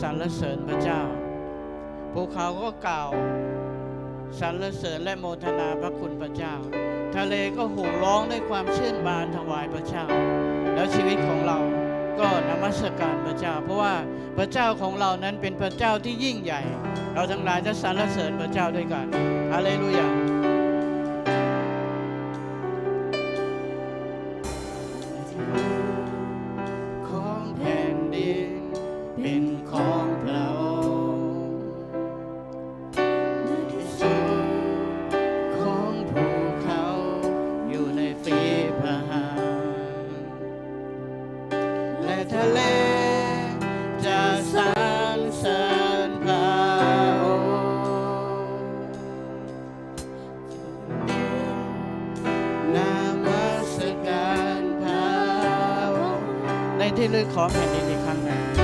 สรรเสริญพระเจ้า ภูเขาก็กล่าวสรรเสริญและโมทนาพระคุณพระเจ้า ทะเลก็หูร้องด้วยความชื่นบานถวายพระเจ้า แล้วชีวิตของเราก็นมัสการพระเจ้า เพราะว่าพระเจ้าของเรานั้นเป็นพระเจ้าที่ยิ่งใหญ่ เราทั้งหลายจะสรรเสริญพระเจ้าด้วยกันอาเลลูยา ที่ลื้อขอแผ่นดินอีกครั้งหนึ่ง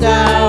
down.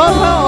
Wow.